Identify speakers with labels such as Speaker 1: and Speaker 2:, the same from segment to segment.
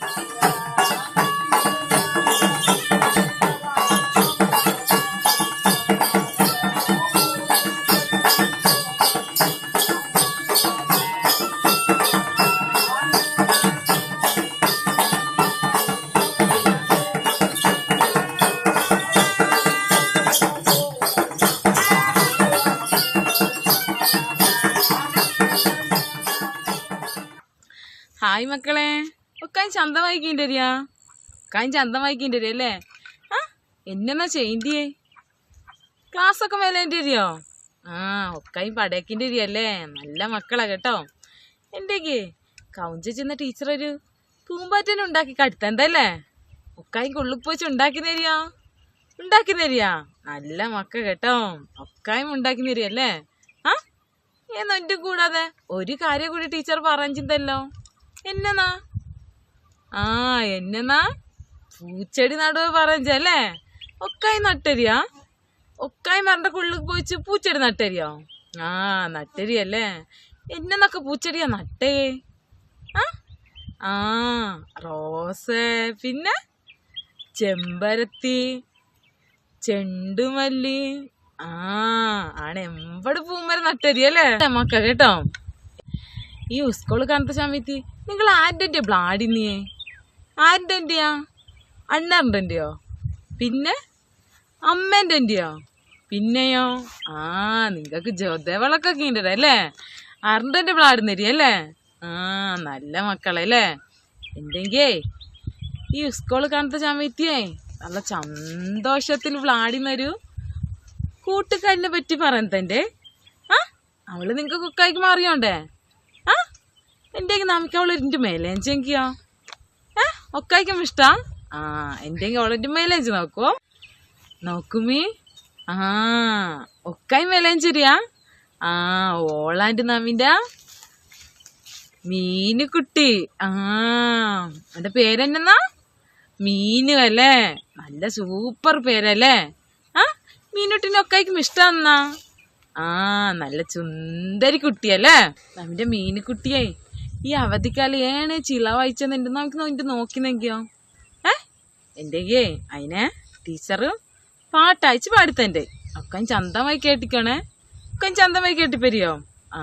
Speaker 1: Thank you. ചന്തം വായിക്കേണ്ടരിയാ കായ് ചന്തം വരിക അല്ലേ ആ എന്നെന്നാ ചെയ്യേണ്ടിയെ? ക്ലാസ് ഒക്കെ മേലേണ്ടിരിയോ ആ ഒക്കായി പടയക്കിന്റെ അല്ലേ നല്ല മക്കളാ കേട്ടോ. എന്റെക്ക് കൗഞ്ച ചെന്ന ടീച്ചർ ഒരു പൂമ്പാറ്റനെ ഉണ്ടാക്കി കടുത്തണ്ടല്ലേ ഒക്കായി കൊള്ളിപ്പോച്ച് ഉണ്ടാക്കി തരിയോ ഉണ്ടാക്കി തരിയാ നല്ല മക്ക കേട്ടോ. ഒക്കായും ഉണ്ടാക്കി തരികയല്ലേ ആ എന്നാ കൂടാതെ ഒരു കാര്യം കൂടി ടീച്ചർ പറഞ്ഞിട്ടല്ലോ എന്നതാ ആ എന്നാ പൂച്ചെടി നടുവ് പറഞ്ഞല്ലേ ഒക്കായി നട്ടരിയാ? ഒക്കായി മരണ്ട കുള്ളിൽ പോയിച്ച് പൂച്ചെടി നട്ടരിയോ? ആ നട്ടരിയല്ലേ. എന്നൊക്കെ പൂച്ചെടിയാ നട്ടേ? ആ? ആ റോസ് പിന്നെ? ചെമ്പരത്തി ചെണ്ടുമല്ലി ആ ആണ് എമ്പട് പൂമരം നട്ടരിയല്ലേ മക്ക കേട്ടോ? ഈ സ്കൂൾ കാണത്ത സമയത്ത് നിങ്ങൾ ആരുടെ ബ്ലാഡിനിയേ ആരുടെന്റെയാ അണ്ണറിന്റെയോ പിന്നെ? അമ്മേന്റെയോ പിന്നെയോ? ആ നിങ്ങൾക്ക് ജോദേവളക്കൊക്കെ ഉണ്ട് അല്ലേ? അറിന്റെ ബ്ലാഡ് അല്ലേ? ആ നല്ല മക്കളെ അല്ലേ? എന്തെങ്കേ? ഈ സ്കൂൾ കാണത്ത ചമയത്തിയേ നല്ല സന്തോഷത്തിൽ വ്ളാടിന്നൊരു കൂട്ടുകാരനെ പറ്റി പറയുന്നതിന്റെ ആ? അവൾ നിങ്ങൾക്ക് കുക്കായിക്ക് മാറിയോണ്ടേ? ആ? എന്തെങ്കിൽ നമുക്ക് അവൾ മേലേഞ്ചെങ്കിയോ ഒക്കായിക്കും ഇഷ്ടാ? ആ എന്തെങ്കിലും അവളെന്റെ മൈലേജ് നോക്കുവോ നോക്കുമീ ആ ഒക്കായി മേലേഞ്ചരിയാ ആ ഓളാന്റെ നമ്മിന്റെ മീനുകുട്ടി. ആ എന്റെ പേരെന്നാ? മീനു അല്ലേ? നല്ല സൂപ്പർ പേരല്ലേ? ആ മീനുട്ടിനെ ഒക്കായിക്കും ഇഷ്ടാന്നാ? ആ നല്ല സുന്ദരി കുട്ടിയല്ലേ? നമ്മുടെ മീനുകുട്ടിയെ ഈ അവധിക്കാലം ഏണ് ചില വായിച്ചെന്നുണ്ട് നമുക്ക് നോക്കി നോക്കിനെങ്കിയോ ഏ? എന്തെങ്കിയേ അതിനെ ടീച്ചറ് പാട്ടയച്ച് പാടുത്തന്റെ. ഒക്കെ ചന്തമായി കേട്ടിക്കണേ. ഒക്കെ ചന്തമായി കേട്ടിപ്പരിയോ? ആ.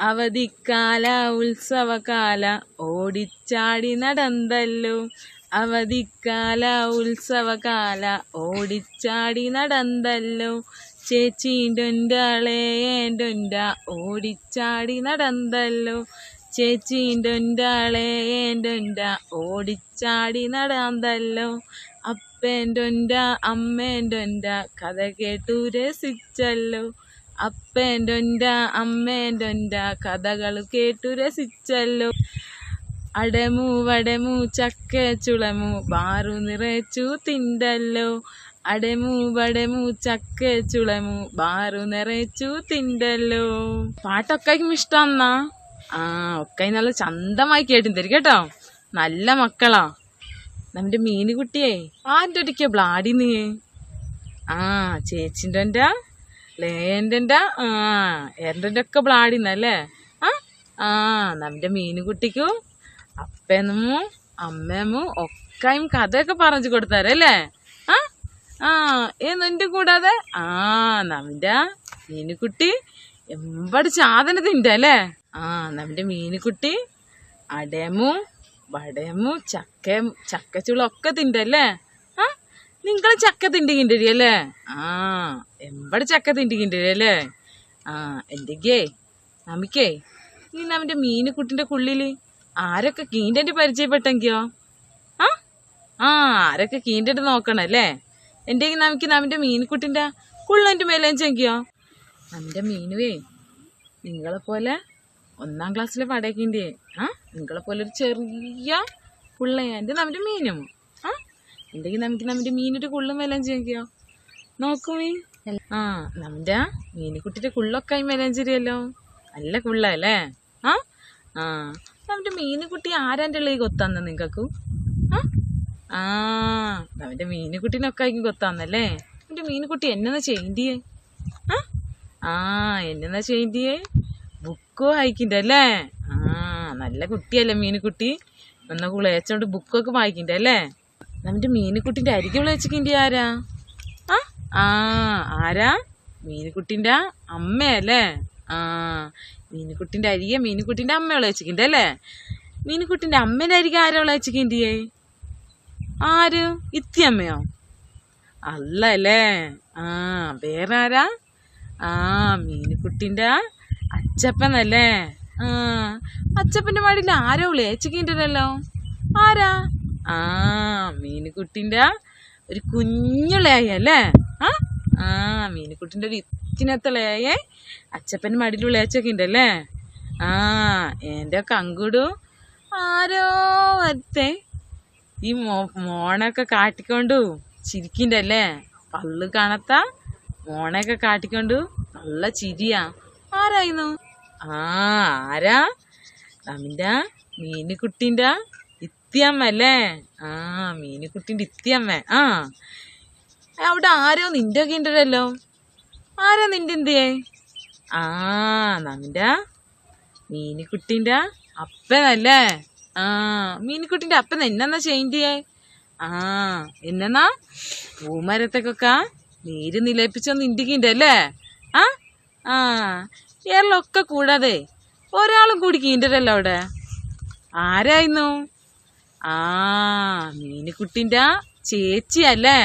Speaker 1: അവധിക്കാല ഉത്സവകാല ഓടിച്ചാടി നടന്തല്ലോ. അവധിക്കാല ഉത്സവകാല ഓടിച്ചാടി നടന്തല്ലോ. ചേച്ചീന്റൊന്റാളെ ഓടിച്ചാടി നടന്നല്ലോ. ഏന്റൊന്റ ഓടിച്ചാടി നടന്നല്ലോ. അപ്പേന്റൊന്റ അമ്മേന്റൊന്റ കഥ കേട്ടു രസിച്ചല്ലോ. അപ്പേന്റൊന്റ അമ്മേന്റൊന്റ കഥകൾ കേട്ടു രസിച്ചല്ലോ. അടമു വടമു ചക്ക ചുളമു ബാറു നിറച്ചു തിണ്ടല്ലോ. അടമു പടമു ചക്ക ചുളമു ബാറു നിറച്ചു തിണ്ടല്ലോ പാട്ടൊക്കെ ഇഷ്ടന്നാ ആ ഒക്കെ നല്ല ചന്തമായി കേട്ടും തരും കേട്ടോ? നല്ല മക്കളാ. നമ്മുടെ മീനുകുട്ടിയെ ആന്റെ ഒരിക്കൽ ബ്ലാഡി നീ? ആ ചേച്ചിന്റെ ലേന്റെ ആ എന്റെ ഒക്കെ ബ്ലാഡിന്നല്ലേ ആ ആ നമ്മുടെ മീനുകുട്ടിക്കും അപ്പനും അമ്മയും ഒക്കെയും കഥയൊക്കെ പറഞ്ഞു കൊടുത്താരല്ലേ? ആ ഏ നിന്റെ കൂടാതെ? ആ നമ്മുടെ മീനുകുട്ടി ചാതന സാധനത്തിന്റെ അല്ലേ? ആ നമ്മുടെ മീനുകുട്ടി അടയമു വടയമു ചക്ക ചക്കച്ചുളൊക്കെ തിണ്ടല്ലേ ആ നിങ്ങൾ ചക്ക തിണ്ടിക്കിന്റെ അല്ലേ? ആ എമ്പാട് ചക്ക തിണ്ടിക്കിന്റെ അല്ലേ? ആ എന്തൊക്കെയേ നമുക്കേ നീ നമ്മുടെ മീനുകുട്ടിന്റെ കുള്ളിൽ ആരൊക്കെ കീന്റെ പരിചയപ്പെട്ടെങ്കിയോ? ആ ആ ആരൊക്കെ കീന്റെ നോക്കണല്ലേ എന്തെങ്കിലും നമുക്ക് നമ്മുടെ മീൻകുട്ടിന്റെ കുള്ളന്റെ മേലേഞ്ചെങ്കിയോ നമ്മുടെ മീനുവേ നിങ്ങളെ പോലെ ഒന്നാം ക്ലാസ്സിലെ പടയ്ക്കിന്റെ ആ? നിങ്ങളെ പോലെ ഒരു ചെറിയ പുള്ളയാന്റെ നമ്മുടെ മീനും ആ? എന്തെങ്കിലും നമുക്ക് നമ്മുടെ മീനൊരു കുള്ളും മേലേഞ്ചെങ്കിയോ നോക്കുമീ ആ നമ്മുടെ മീനുകുട്ടിയുടെ കുള്ളൊക്കെ മേലേഞ്ചെരിയല്ലോ നല്ല കുള്ളല്ലേ ആ? ആ നമ്മുടെ മീനുകുട്ടി ആരാന്റെ ഉള്ളിൽ കൊത്താന്ന് നിങ്ങൾക്കു? ആ? ആ നമ്മുടെ മീനുകുട്ടിനൊക്കെ ആയിരിക്കും കൊത്താന്നല്ലേ? അവന്റെ മീനുകുട്ടി എന്നാ ചെയ്യണ്ടിയേ ആ എന്നാ ചെയ്യണ്ടിയേ ബുക്കോ അയക്കണ്ടേ അല്ലേ ആ നല്ല കുട്ടിയല്ലേ മീനുകുട്ടി. എന്നാ കുളേച്ചോണ്ട് ബുക്കൊക്കെ വായിക്കണ്ടേ അല്ലേ നമ്മുടെ മീനുകുട്ടിന്റെ അരികെ വിളയിച്ചിക്കിന്റെ ആരാ? ആ ആ ആരാ? മീനുകുട്ടിന്റെ അമ്മയല്ലേ? ആ മീനുകുട്ടിന്റെ അരികെ മീനുകുട്ടിന്റെ അമ്മ വിളയിച്ചിക്കിന്റെ അല്ലേ മീനുകുട്ടിന്റെ അമ്മേന്റെ അരികെ ആരാ വിളയിച്ചിക്കിന്റെ ആര്? ഇത്തിയമ്മയോ? അല്ല അല്ലേ ആ വേറെ ആരാ ആ മീനുക്കുട്ടിന്റെ അച്ചപ്പനല്ലേ. ആ അച്ചപ്പന്റെ മടിയിൽ ആരോ വിളിച്ചിട്ടുണ്ടല്ലോ ആരാ? ആ മീനുക്കുട്ടിന്റെ ഒരു കുഞ്ഞുളയായി അല്ലേ ആ ആ മീനുക്കുട്ടിന്റെ ഒരു ഇത്തിനത്തളയായി അച്ചപ്പന്റെ മടിയിൽ വിളിച്ചൊക്കെ ഉണ്ടല്ലേ. ആ എന്റെ കങ്കുടു ആരോ വരത്തെ ഈ മോ മോണൊക്കെ കാട്ടിക്കൊണ്ടു ചിരിക്കിന്റെ അല്ലേ പള്ളു കാണത്ത മോണയൊക്കെ കാട്ടിക്കൊണ്ടു നല്ല ചിരിയാ. ആരായിരുന്നു? ആ ആരാ? നമ്മിന്റെ മീനുകുട്ടിന്റെ ഇത്തിയമ്മ അല്ലേ ആ മീനുകുട്ടിന്റെ ഇത്തിയമ്മ. ആ. അവിടെ ആരോ നിന്റെ ഒക്കെ ഉണ്ടല്ലോ. ആരാ നിന്റെ എന്തിയേ? ആ നമ്മിന്റെ മീനുകുട്ടിന്റെ അപ്പനല്ലേ? ആ മീനിക്കുട്ടിന്റെ അപ്പൻ എന്നാ ചെയ്യേ? ആ എന്നാ പൂമരത്തേക്കൊക്കെ നീര് നിലയിപ്പിച്ചൊന്ന് ഇണ്ടിക്കിണ്ടല്ലേ ആ ആ ഇയാളിലൊക്കെ കൂടാതെ ഒരാളും കൂടി അവിടെ. ആരായിരുന്നു? ആ മീനിക്കുട്ടിന്റെ ചേച്ചി അല്ലേ?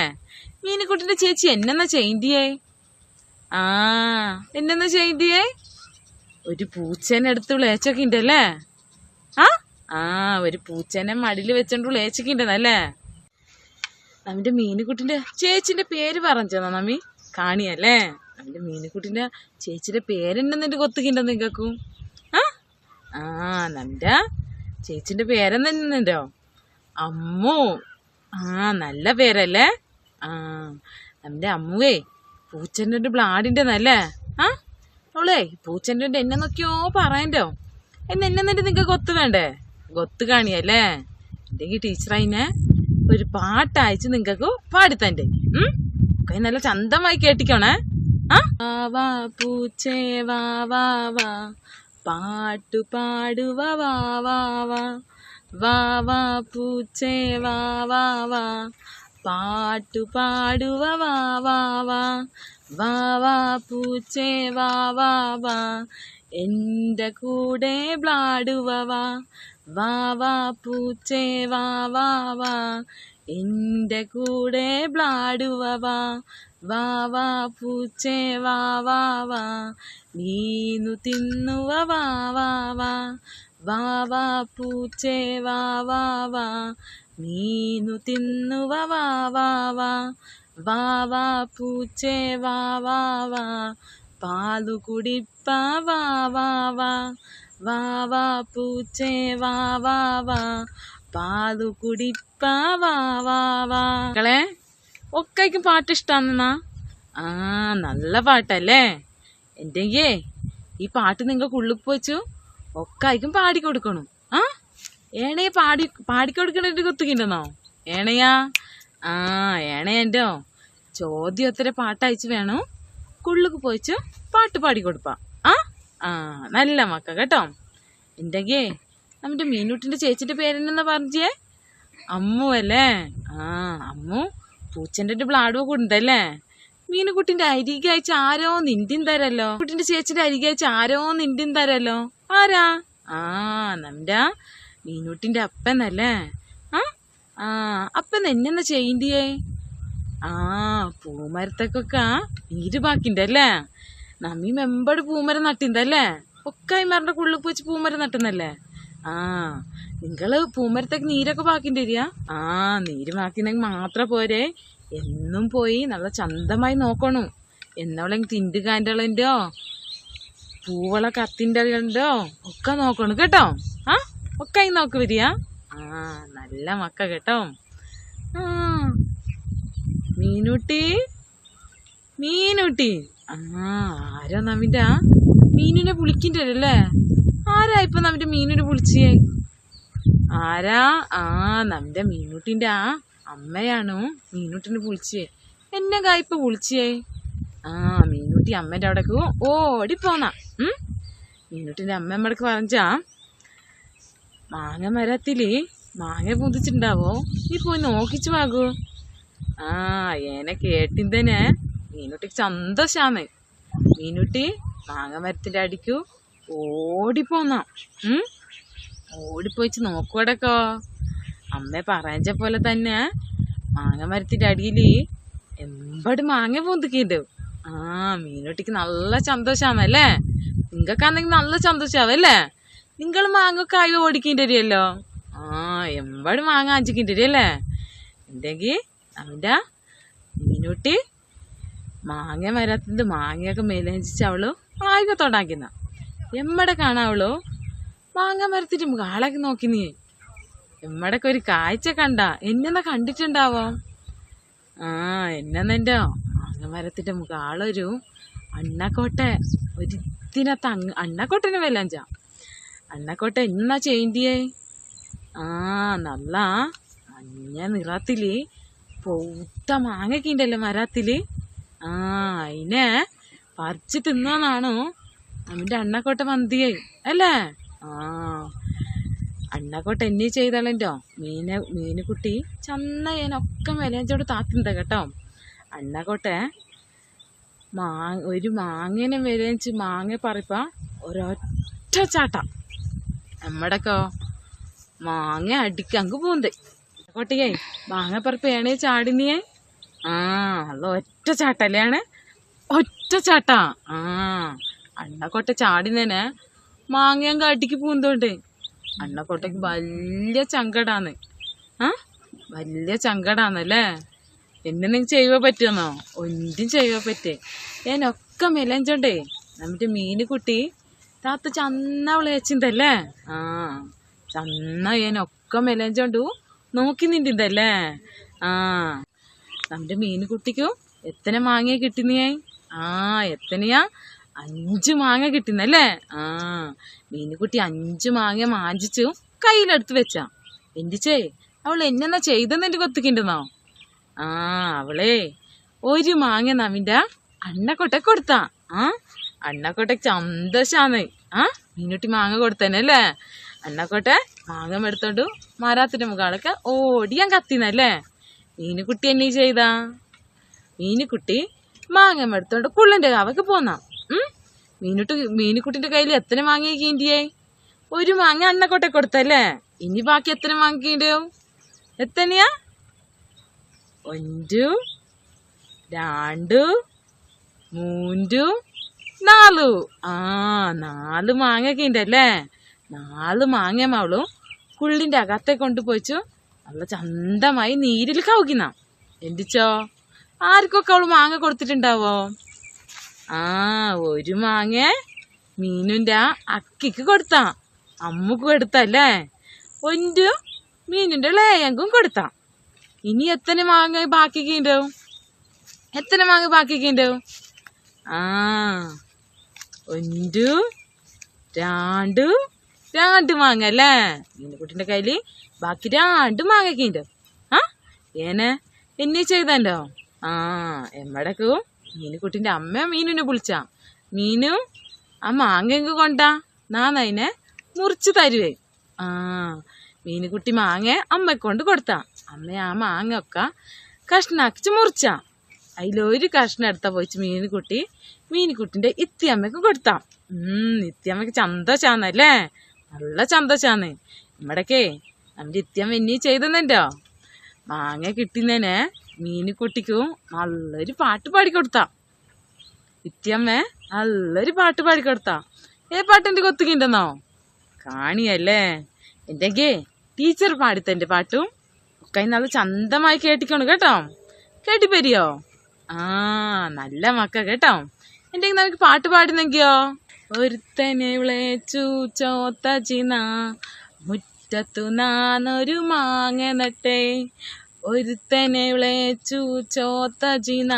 Speaker 1: മീനിക്കുട്ടിന്റെ ചേച്ചി എന്നെന്നാ ചെയ്യേ? ആ എന്നെന്നാ ചെയ്യണ്ടിയേ ഒരു പൂച്ചേനെ എടുത്ത് വിളേച്ചൊക്കെ ഉണ്ടല്ലേ ആ ആ ഒരു പൂച്ചനെ മടിയിൽ വെച്ചോണ്ട് വിളേച്ചൊക്കെ ഉണ്ടെന്നല്ലേ നമ്മുടെ മീനുകുട്ടിന്റെ ചേച്ചിന്റെ പേര് പറഞ്ഞോ നമ്മി കാണിയല്ലേ? നമ്മുടെ മീനുകുട്ടിന്റെ ചേച്ചിയുടെ പേരെന്നെന്നിട്ട് കൊത്തുകിണ്ടോ നിങ്ങൾക്കും? ആ? നമ്മുടെ ചേച്ചിന്റെ പേരെന്നെണ്ടോ അമ്മു. ആ നല്ല പേരല്ലേ? ആ നമ്മുടെ അമ്മുവേ പൂച്ചന്റെ ബ്ലാഡിന്റെ നല്ലേ? ആ ഓളേ പൂച്ചന്റെ എന്നെ നോക്കിയോ പറയണ്ടോ? എന്ന് എന്നെ നിന്റെ നിങ്ങൾക്ക് ഒത്തു വേണ്ടേ? കൊത്ത് കാണിയല്ലേ എന്തെങ്കിൽ ടീച്ചറതിനെ ഒരു പാട്ട് അയച്ച് നിങ്ങൾക്ക് പാടിത്തന്റെ ഉം നല്ല ചന്തമായി കേട്ടിക്കോണേ. പൂച്ചേ വാ വാ പാട്ടു പാടുവ വാ വാ വാ. വാ വാ പൂച്ചേ വാ വാ പാട്ടു പാടുവ വാ വാ വാ. വാ വാ പൂച്ചേ വാ വാ വാ. എന്റെ കൂടെ ബ്ലാടുവ വാ. വാ വാ പൂച്ചേ വാ വാ വാ എന്റെ കൂടെ ബ്ലാടുവ വാ വാ വാ പൂച്ചേ വാ വാ വാ നീന്നു തിന്നുവ വാ വാ വാ വാ വാ പൂച്ചേ വാ വാ വാ നീന്നു തിന്നുവ വാ വാ വാ വാ വാ പൂച്ചേ വാ വാ വാ പാലു കുടിപ്പ വാ വാ വാ വാ വാ പൂച്ചേ വാ വാ വാ. പാലു കുടിപ്പ വാ വാ വാ. മക്കളെ ഒക്കെക്കും പാട്ട് ഇഷ്ടാണെന്നാ ആ നല്ല പാട്ടല്ലേ? എന്തെങ്കേ ഈ പാട്ട് നിങ്ങൾക്ക് ഉള്ളിൽ വെച്ചു ഒക്കായിക്കും പാടിക്കൊടുക്കണം ആ? ഏണയെ പാടി പാടിക്കൊടുക്കണ കുത്തുകിണ്ടെന്നോ ഏണയാ? ആ ഏണയന്റോ ചോദ്യം ഒത്തിരി പാട്ടയച്ച് വേണം? കുള്ളുക്ക് പോയിച്ചു പാട്ട് പാടിക്കൊടുപ്പാ ആ നല്ല മക്ക കേട്ടോ? എന്തെങ്കേ നമ്മുടെ മീനൂട്ടിന്റെ ചേച്ചിന്റെ പേരെന്നാ പറഞ്ഞേ അമ്മു അല്ലേ ആ അമ്മു പൂച്ചന്റെ ബ്ലാഡും ഉണ്ടല്ലേ? മീനുകുട്ടിന്റെ അരികെ അയച്ച ആരോ നിന്തിൻ തരല്ലോ? കുട്ടിന്റെ ചേച്ചിന്റെ അരികെ അയച്ച ആരോ നിന്തിൻ തരല്ലോ? ആരാ? ആ നമ്മുടെ മീനൂട്ടിന്റെ അപ്പനല്ലേ? ആ ആ അപ്പൻ എന്നെന്നാ ചെയ്യണ്ടിയേ? ആ പൂമരത്തേക്കൊക്കെ നീര് ബാക്കിണ്ടല്ലേ നമ്മി മെമ്പട് പൂമരം നട്ടിന്തല്ലേ ഒക്കെ മരന്റെ കുള്ളിൽ പോയി പൂമരം നട്ടുന്നല്ലേ? ആ നിങ്ങൾ പൂമരത്തേക്ക് നീരൊക്കെ ബാക്കിന്റെ വരിക? ആ നീര് ബാക്കിണ്ടെങ്കിൽ മാത്രം പോരെ. എന്നും പോയി നല്ല ചന്തമായി നോക്കണു. എന്നവളെങ്കിൽ തിണ്ടുകാന്റെ പൂവള കത്തിന്റെ ഉണ്ടോ ഒക്കെ നോക്കണം കേട്ടോ. ആ ഒക്കെ ഈ നോക്ക് വരിക. ആ നല്ല മക്ക കേട്ടോ. ആ മീനുട്ടി മീനുട്ടി. ആ ആരോ നമ്മിന്റെ മീനിനെ വിളിക്കണ്ടല്ലേ? ആരാ ഇപ്പൊ നമ്മിന്റെ മീനിനെ പുളിച്ചേ ആരാ? ആ നമ്മിന്റെ മീനുട്ടിന്റെ ആ അമ്മയാണോ മീനുട്ടിനെ പുളിച്ചേ എന്നെ കായ്പ പുളിച്ചേ ആ മീനുട്ടി അമ്മേന്റെ അവിടേക്ക് ഓടി പോന്നാ. ഉം? മീനുട്ടിന്റെ അമ്മ അമ്മടക്ക് പറഞ്ഞാ മാങ്ങ മരത്തിൽ മാങ്ങ പൊന്തിച്ചിട്ടുണ്ടാവോ? നീ പോയി നോക്കിച്ചു വാകൂ ആ ഏനെ കേട്ടിന്തന്നെ. മീനുട്ടിക്ക് സന്തോഷാന്ന് മീനുട്ടി മാങ്ങമരത്തിന്റെ അടിക്കു. ഓടിപ്പോന്ന. ഓടിപ്പോയിച്ച് നോക്കുവടക്കോ. അമ്മ പറഞ്ഞ പോലെ തന്നെ മാങ്ങമരത്തിന്റെ അടിയിൽ എമ്പടി മാങ്ങ പൊന്തിക്കുന്നുണ്ട് ആ മീനുട്ടിക്ക് നല്ല സന്തോഷാന്നല്ലേ നിങ്ങൾക്കാണെങ്കിൽ നല്ല സന്തോഷാവല്ലേ നിങ്ങൾ മാങ്ങ കായ് ഓടിക്കേണ്ടിരിയല്ലോ. ആ എമ്പടി മാങ്ങ അഞ്ചിക്കേണ്ടി വരികയല്ലേ എന്തെങ്കിൽ അവന്റെ മീനുട്ടി മാങ്ങ വരാത്തത് മാങ്ങയൊക്കെ മേലഞ്ചിച്ച് അവൾ ആയിക്കത്തോണ്ടാക്കുന്ന എമ്മടെ കാണാവളു മാങ്ങ മരത്തിട്ട് കാളൊക്കെ നോക്കി നീ എമ്മടൊക്കെ ഒരു കാഴ്ച കണ്ട. എന്നെന്നാ കണ്ടിട്ടുണ്ടാവോ? ആ എന്നെന്നെന്റെ മാങ്ങ മരത്തിന്റെ മുകളൊരു അണ്ണക്കോട്ടെ. ഒരു ഇതിനകത്ത് അങ്ങ് അണ്ണക്കോട്ടന് വെല്ലാഞ്ച അണ്ണക്കോട്ട എന്നാ ചെയ്യേണ്ടിയേ? ആ നല്ല മഞ്ഞ നിറത്തിൽ പൊത്ത മാങ്ങക്കിണ്ടല്ലോ മരത്തിൽ. ആ അതിനെ പറിച്ച് തിന്നാന്നാണോ അവന്റെ അണ്ണക്കോട്ട മന്തിയായി അല്ലേ? ആ അണ്ണക്കോട്ട എന്നെ ചെയ്തളല്ലോ മീന മീനുകുട്ടി ചന്നയനൊക്കെ വിലയഞ്ചോട് താത്തിന്ത കേട്ടോ. അണ്ണക്കോട്ടെ മാ ഒരു മാങ്ങനെ വിലയഞ്ച് മാങ്ങ പറിപ്പ ഒരൊറ്റ ചാട്ട. നമ്മടക്കോ മാങ്ങ അടിക്ക് അങ്ങ് പൂന്തേ കോട്ടിയേ മാങ്ങ പറിപ്പ് ഏണേ ചാടിനിയേ? ആ അല്ല ഒറ്റ ചാട്ടല്ലാണ് ഒറ്റ ചാട്ടാ. ആ അണ്ണക്കോട്ട ചാടിനേനെ മാങ്ങയും കാട്ടിക്ക് പൂന്തോണ്ടേ. അണ്ണക്കോട്ടയ്ക്ക് വലിയ ചങ്കടാന്ന്. ആ വലിയ ചങ്കടാന്നല്ലേ? എന്നെ നിങ്ങൾക്ക് പറ്റുമെന്നോ ഒന്നും ചെയ്യുവാൻ പറ്റേ. ഞാനൊക്കെ മെലഞ്ചോണ്ടേ. നമ്മുടെ മീന് കുട്ടി താത്ത ചന്ന വിളയച്ചിന്തല്ലേ? ആ ചന്ന ഞാനൊക്കെ മെലഞ്ചോണ്ടു നോക്കി നിന്നിന്തല്ലേ ആ. നമ്മുടെ മീനുകുട്ടിക്കും എത്ര മാങ്ങ കിട്ടുന്നേ? ആ എത്തനെയാ? അഞ്ച് മാങ്ങ കിട്ടുന്നല്ലേ ആ മീനുകുട്ടി അഞ്ച് മാങ്ങ മാഞ്ചിച്ചു കയ്യിലെടുത്ത് വെച്ചാ. എന്തിച്ചേ? അവൾ എന്നെന്നാ ചെയ്തെന്ന് എന്റെ കൊത്തിക്കിണ്ടെന്നോ? ആ അവളേ ഒരു മാങ്ങ നവിന്റെ അണ്ണക്കൊട്ടെ കൊടുത്താ. ആ അണ്ണക്കൊട്ടക്ക് സന്തോഷാന്ന് ആ മീനുട്ടി മാങ്ങ കൊടുത്തേനല്ലേ അണ്ണക്കൊട്ടെ മാങ്ങ എടുത്തോണ്ട് മരാത്തിന്റെ മുകളൊക്കെ ഓടിയാൻ കത്തിന്നല്ലേ? മീനുകുട്ടി എന്നീ ചെയ്താ? മീനുകുട്ടി മാങ്ങ എടുത്തോണ്ട് കുള്ളന്റെ കാവക്ക് പോന്നാ. മീനുട്ടി മീനുകുട്ടിന്റെ കയ്യിൽ എത്ര മാങ്ങ കീണ്ടിയേ? ഒരു മാങ്ങ അണ്ണക്കോട്ടെ കൊടുത്തല്ലേ? ഇനി ബാക്കി എത്ര മാങ്ങിണ്ടാവും എത്തനെയാ ഒഞ്ചു രണ്ടു മൂന്ന് നാലു. ആ നാല് മാങ്ങ കീണ്ടല്ലേ നാല് മാങ്ങ മാവളും കുള്ളിന്റെ അകത്തെ കൊണ്ടുപോയിച്ചു. നല്ല ചന്തമായി നീരിൽ കവുകിന്ന. എന്തിച്ചോ? ആർക്കൊക്കെ അവൾ മാങ്ങ കൊടുത്തിട്ടുണ്ടാവോ? ആ ഒരു മാങ്ങ മീനുന്റെ ആ അക്കിക്ക് കൊടുത്താ. അമ്മയ്ക്ക് കൊടുത്തല്ലേ? ഒരു മീനിന്റെ ലേയങ്കും കൊടുത്താ. ഇനി എത്ര മാങ്ങ ബാക്കിക്കുണ്ടാവും എത്ര മാങ്ങ ബാക്കിക്കുണ്ടാവും ആ ഒരു രണ്ട് രണ്ട് മാങ്ങ അല്ലേ? മീനുകുട്ടിന്റെ കയ്യിൽ ബാക്കി രണ്ട് മാങ്ങയൊക്കെ ഉണ്ട്. ആ? ഏനെ? എന്നെ ചെയ്തല്ലോ? ആ എമ്മടക്കും മീനുകുട്ടിന്റെ അമ്മ മീനിനെ വിളിച്ചാ. മീനു ആ മാങ്ങ കൊണ്ടാ. നാന്നതിനെ മുറിച്ച് തരുവേ. ആ മീനുകുട്ടി മാങ്ങ അമ്മക്കൊണ്ട് കൊടുത്ത. അമ്മ ആ മാങ്ങ ഒക്കെ കഷ്ണാക്കിച്ച് മുറിച്ചാ. അതിലൊരു കഷ്ണം എടുത്ത പോയിച്ച് മീനുകുട്ടി മീനുകുട്ടിന്റെ ഇത്തിയമ്മക്ക് കൊടുത്താ. ഉം ഇത്തിയമ്മക്ക് ചന്തോച്ചാന്നല്ലേ നല്ല ചന്തോച്ചാന്ന് നമ്മടക്കേ നമ്മുടെ ഇത്യം ഇനി ചെയ്തെന്നോ മാങ്ങ കിട്ടുന്നേനെ. മീനിക്കുട്ടിക്കും നല്ലൊരു പാട്ട് പാടിക്കൊടുത്താ. ഇത്യമ്മേ നല്ലൊരു പാട്ട് പാടിക്കൊടുത്താ. ഏ പാട്ട് എന്റെ കൊത്തുകിണ്ടെന്നോ കാണിയല്ലേ. എന്തെങ്കേ ടീച്ചർ പാടിത്തന്റെ പാട്ടും ഒക്കെ നല്ല ചന്തമായി കേട്ടിക്കണു കേട്ടോ. കേട്ടിപ്പരിയോ ആ നല്ല മക്ക കേട്ടോ. എന്തെങ്കിലും നമുക്ക് പാട്ട് പാടുന്നെങ്കിയോ? ഒരുത്തനെ വിളച്ചു ചോത്ത ചിന മുറ്റത്തു നാനൊരു മാങ്ങ നട്ടെ. ഒരുത്തനെ വിളച്ചു ചോത്ത ചിന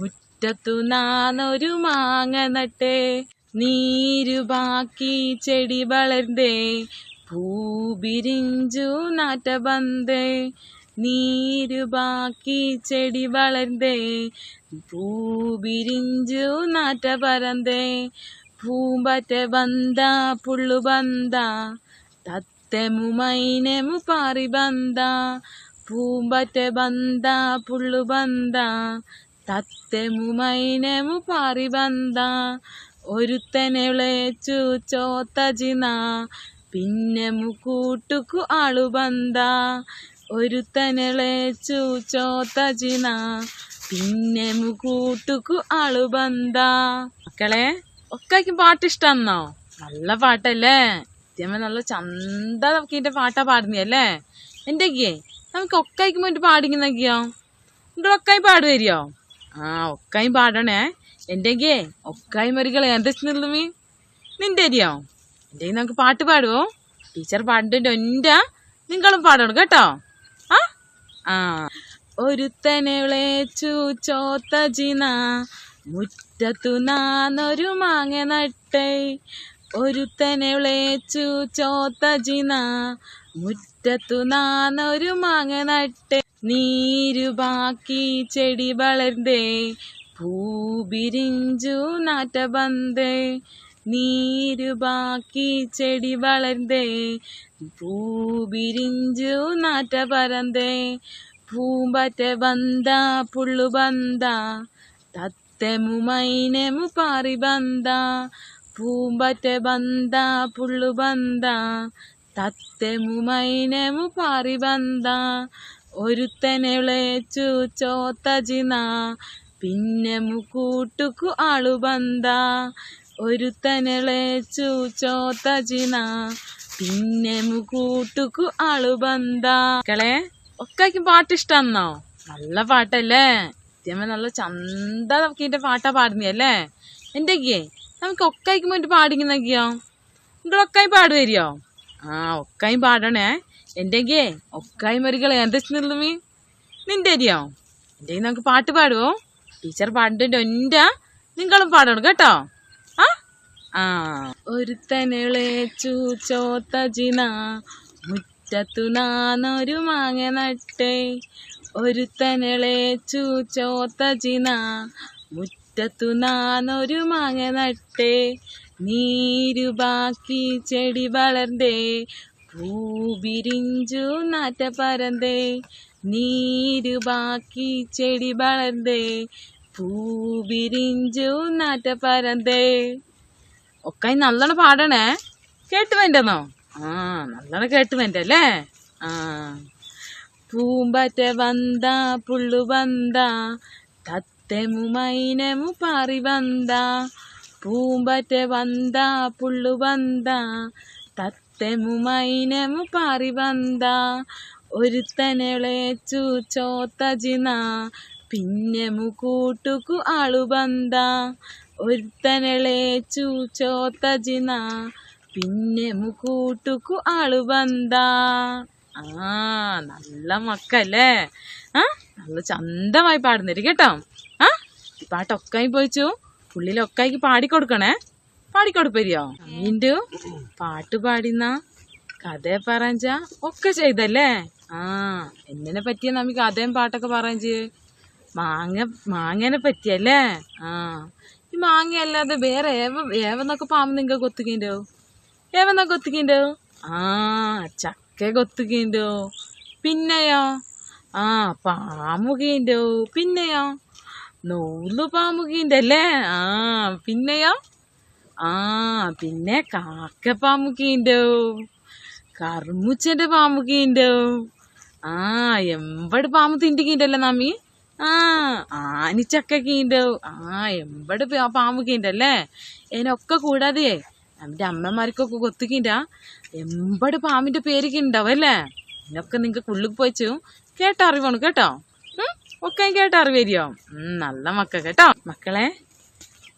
Speaker 1: മുറ്റത്തു നാനൊരു മാങ്ങ നട്ടെ. നീരു ബാക്കി ചെടി വളർന്നേ. പൂബിരിഞ്ചു നാട്ട ബന്ധേ നീരു ബാക്കി ചെടി വളർന്നേ. പൂബിരിഞ്ചു നാട്ട പരന്തേ. പൂമ്പറ്റ ബന്ധ പുള്ളു ബന്ധ തത്ത തത്തെമു മൈനമു പാറി ബന്ധ പൂമ്പറ്റ ബന്ധ പുള്ളു ബന്ധ തത്തെമു മൈനമു പാറി ബന്ധ ഒരുത്തനെ വിളച്ചു ചോത്തജിന പിന്നെ കൂട്ടുക്കു ആളു ബന്ധ ഒരുത്തനെ വിളച്ചു ചോത്തജിന പിന്നെ കൂട്ടുക്കു ആളു ബന്ധ മക്കളെ ഒക്കായ്ക്കും പാട്ട് ഇഷ്ടാന്നോ നല്ല പാട്ടല്ലേ? നിത്യമ നല്ല ചന്ത നോക്കിന്റെ പാട്ടാ പാടുന്നല്ലേ എന്തൊക്കെയേ? നമുക്ക് ഒക്കായിക്കും വേണ്ടി പാടിക്കുന്നൊക്കെയോ നിങ്ങൾ ഒക്കായി പാടുവരിയോ ആ ഒക്കായും പാടണേ. എന്റെക്കേ ഒക്കായി മരികളെ എന്താ നിന്നുമീ നിന്റെ അരിയോ? എന്റെ നമുക്ക് പാട്ട് പാടുവോ? ടീച്ചർ പാടിന്റെ ഒന്റെ നിങ്ങളും പാടണം കേട്ടോ. ആ? ആ. ഒരുത്തനെ വിളേച്ചു ചോത്ത ജിന മുറ്റത്തു നാന്നൊരു മാങ്ങ നട്ടേ. ഒരുത്തനെ വിളേച്ചു ചോത്തജിന മുറ്റത്തു നാന്നൊരു മാങ്ങ നട്ടേ. നീരു ബാക്കി ചെടി വളർന്നേ പൂബിരിഞ്ചു നാറ്റ ബന്തേ നീരു ബാക്കി ചെടി വളർന്നേ പൂബിരിഞ്ചു നാറ്റ പരന്തേ പൂമ്പറ്റ ബന്ധ പുള്ളു ബന്ധ തത്തെമു മൈനെമു പാറി ബന്ദ പൂമ്പറ്റ ബന്ദ പുള്ളു ബന്ദ തത്തെമു മൈനെമു പാറി ബന്ദ ഒരുത്തനെ വിളച്ചു ചോത്തജിന. പിന്നെ കൂട്ടുക്കു ആളു ബന്ദ ഒരുത്തനെ വിളച്ചു ചോത്തജിന. പിന്നെ കൂട്ടുക്കു ആളു ബന്ദ മക്കളെ ഒക്കെ പാട്ട് ഇഷ്ടന്നോ നല്ല പാട്ടല്ലേ? നിത്യമ നല്ല ചന്ത നോക്കിന്റെ പാട്ടാ പാടുന്നല്ലേ എന്തൊക്കെയേ? നമുക്ക് ഒക്കായ്ക്കും വേണ്ടി പാടിക്കുന്നൊക്കെയോ നിങ്ങൾ ഒക്കായി പാടുവരിയോ ആ ഒക്കായും പാടണേ. എന്റെക്കേ ഒക്കായി മരികളെ എന്താ നിന്നുമീ നിന്റെ അരിയോ? എന്റെ നമുക്ക് പാട്ട് പാടുവോ? ടീച്ചർ പാടിന്റെ ഒന്റെ നിങ്ങളും പാടണം കേട്ടോ. ആ? ആ. ചൂച്ചോത്ത ചോത്ത ജിന മുറ്റത്തു നാന്നൊരു മാങ്ങ നട്ടേ. ഒരുത്തനെ വിളച്ചു ചോത്ത ജിന മുറ്റത്തു നാനൊരു മാങ്ങ നട്ടേ. നീരു ബാക്കി ചെടി വളർന്നേ. പൂവിരിഞ്ചു നാറ്റ പരന്തേ നീരു ബാക്കി ചെടി വളർന്നേ. പൂവിരിഞ്ചു നാറ്റ പരന്തേ ഒക്കെ നല്ലോണം പാടണേ. കേട്ട് വേണ്ടെന്നോ? ആ നല്ലോണം കേട്ട് വേണ്ടല്ലേ? ആ. പൂമ്പറ്റ വന്ത പുള്ളു വന്ത തത്തെമു മൈനമു പാറി വന്ത. പൂമ്പറ്റ വന്ത പുള്ളു വന്ത തത്തെമു മൈനമു പാറി വന്ത. ഒരുത്തനെ വിളച്ചു ചോത്തജിന പിന്നെ കൂട്ടുക്കു ആളു വന്ത. ഒരുത്തനെ വിളച്ചു ചോത്തജിന പിന്നെ കൂട്ടുക്കു ആളു ബന്ത ആ നല്ല മക്കല്ലേ? ആ നല്ല ചന്തമായി പാടുന്നേര് കേട്ടോ. ആ പാട്ടൊക്കായി പോയിച്ചു. പുള്ളിലൊക്കായിക്ക് പാടിക്കൊടുക്കണേ. പാടിക്കൊടുപ്പരിയോ? വീണ്ടു പാട്ട് പാടിന്ന കഥ പറഞ്ഞ ഒക്കെ ചെയ്തല്ലേ? ആ എന്നെ പറ്റിയ നമ്മ കഥയും പാട്ടൊക്കെ പറഞ്ഞ്. മാങ്ങ മാങ്ങനെ പറ്റിയല്ലേ? ആ ഈ മാങ്ങ അല്ലാതെ വേറെ ഏവ ഏവന്നൊക്കെ പാമ്പ് നിങ്ങൾക്ക് കൊത്തുകിണ്ടോ ഏവന്നൊക്കെ കൊത്തുകിണ്ടോ ആ ചക്ക കൊത്തുകിണ്ടോ പിന്നെയോ? ആ പാമുകീണ്ടോ പിന്നെയോ? നൂൽ പാമുകീണ്ടല്ലേ ആ പിന്നെയോ? ആ പിന്നെ കാക്ക പാമുകീണ്ടോ കർമുച്ചന്റെ പാമുകീണ്ടോ ആ എമ്പട് പാമ്പ് തിണ്ടിക്കീണ്ടല്ലേ നമ്മി ആ ആനിച്ചക്കീണ്ടോ ആ എമ്പട് പാമുകീണ്ടല്ലേ ഇതിനൊക്കെ കൂടാതെ നമ്മുടെ അമ്മമാർക്കൊക്കെ കൊത്തുക്കില്ല എമ്പട് പാമ്പിന്റെ പേരൊക്കെ ഉണ്ടാവും അല്ലേ? ഇതിനൊക്കെ നിങ്ങൾക്ക് ഉള്ളിൽ പോയിച്ചു കേട്ടോ ഉം, ഒക്കെ കേട്ട അറിവരിയോ നല്ല മക്ക കേട്ടോ? മക്കളെ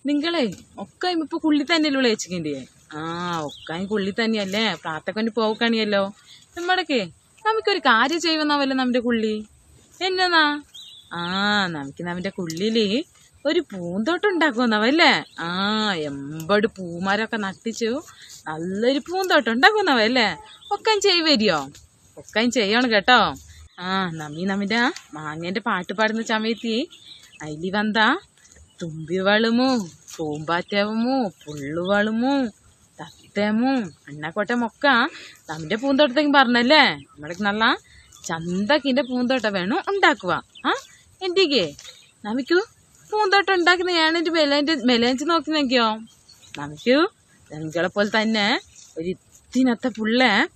Speaker 1: നിങ്ങളെ ഒക്കെ ഇപ്പൊ കുള്ളി തന്നെയല്ലേ വിളിച്ചിക്കണ്ടേ ആ ഒക്കെ കുള്ളി തന്നെയല്ലേ? പ്രാർത്ഥക്കൊണ്ട് പോക്കണിയല്ലോ നമ്മടൊക്കെ നമുക്കൊരു കാര്യം ചെയ്യുമെന്നാവല്ലോ നമ്മുടെ കുള്ളി? എന്നാ? ആ നമുക്ക് നമ്മുടെ കുള്ളിൽ ഒരു പൂന്തോട്ടം ഉണ്ടാക്കുന്നവല്ലേ ആ എമ്പട് പൂമാരൊക്കെ നട്ടിച്ചു. നല്ലൊരു പൂന്തോട്ടം ഉണ്ടാക്കുന്നവല്ലേ ഒക്കെ ചെയ്യുവരിയോ ഒക്കെ ചെയ്യണം കേട്ടോ. ആ നമ്മി നമ്മുടെ മാങ്ങേന്റെ പാട്ട് പാടുന്ന സമയത്ത് അതിൽ വന്താ തുമ്പി വളമോ പൂമ്പാറ്റവമോ പുള്ളു വളമോ തേമും അണ്ണാക്കോട്ടയും ഒക്കെ നമ്മിന്റെ പൂന്തോട്ടത്തേക്ക് പറഞ്ഞല്ലേ? നമ്മുടെ നല്ല ചന്തക്കിന്റെ പൂന്തോട്ടം വേണം? ഉണ്ടാക്കുക ആ എന്തിക്കേ? നമുക്ക്. പൂന്തോട്ടം ഉണ്ടാക്കുന്ന ഞാനെന്റെ മെലേന്റെ മെലേഞ്ച് നോക്കി നോക്കിയോ നമുക്ക് നിങ്ങളെ പോലെ തന്നെ ഒരു ഇത്തിനത്തെ പുള്ള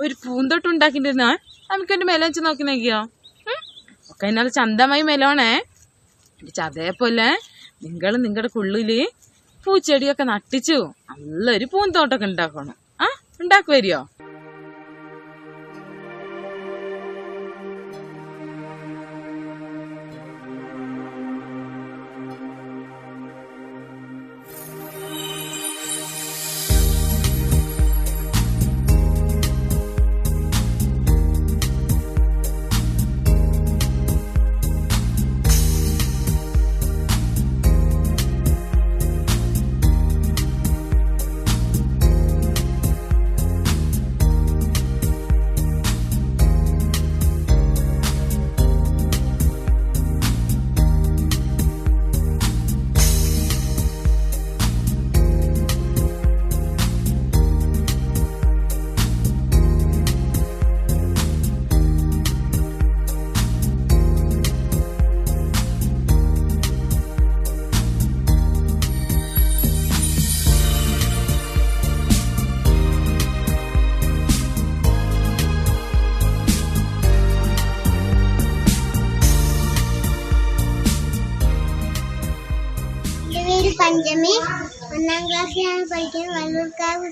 Speaker 1: ഒരു പൂന്തോട്ടം ഉണ്ടാക്കിണ്ടിരുന്ന നമുക്ക് എന്റെ മെലേഞ്ച് നോക്കി നോക്കിയോ? ഒക്കെ ഇന്നലെ ചന്തമായി മെലോണേ. അതേപോലെ നിങ്ങൾ നിങ്ങളുടെ ഉള്ളിൽ പൂച്ചെടിയൊക്കെ നട്ടിച്ചു. നല്ലൊരു പൂന്തോട്ടമൊക്കെ ഉണ്ടാക്കണം. ആ ഉണ്ടാക്കി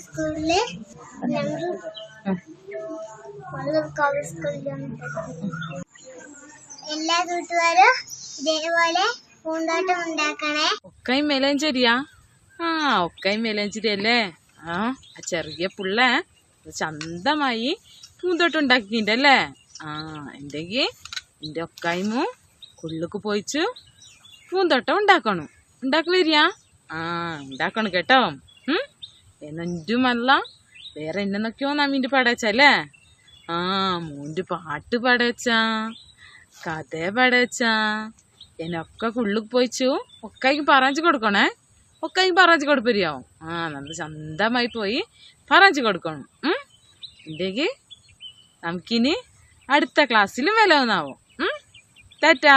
Speaker 2: സ്കൂളിൽ സ്കൂളിലാണ് എല്ലാ കൂട്ടുകാരും ഇതേപോലെ പൂന്തോട്ടം ഉണ്ടാക്കണേ.
Speaker 1: ഒക്കെയും മേലഞ്ചേരിയാ? ആ ഒക്കെയും മേലഞ്ചേരി അല്ലേ ആ ആ ചെറിയ പുള്ള ചന്തമായി പൂന്തോട്ടം ഉണ്ടാക്കിണ്ടല്ലേ ആ എന്തെങ്കിൽ എന്റെ ഒക്കായ്മ കുള്ളുക്ക് പോയിച്ചു പൂന്തോട്ടം ഉണ്ടാക്കണം. ഉണ്ടാക്കി വരിക ആ ഉണ്ടാക്കണം കേട്ടോ. ഉം വേറെ എന്നൊക്കെയോ നമ്മിന്റെ പടച്ചല്ലേ? ആ മോന്റെ പാട്ട് പടച്ച കഥ പടച്ച എന്നൊക്കെ കുള്ളുക്ക് പോയിച്ചു. ഒക്കായിക്ക് പറഞ്ഞു കൊടുക്കണേ. ഒക്കായിക്ക് പറഞ്ഞു കൊടുപ്പരിയാവും. ആ നമ്മൾ സ്വന്തമായി പോയി പറഞ്ഞു കൊടുക്കണം. ഉണ്ടെങ്കിൽ നമുക്കിനി അടുത്ത ക്ലാസ്സിലും വില ഒന്നാവും. ഉം? ടാറ്റാ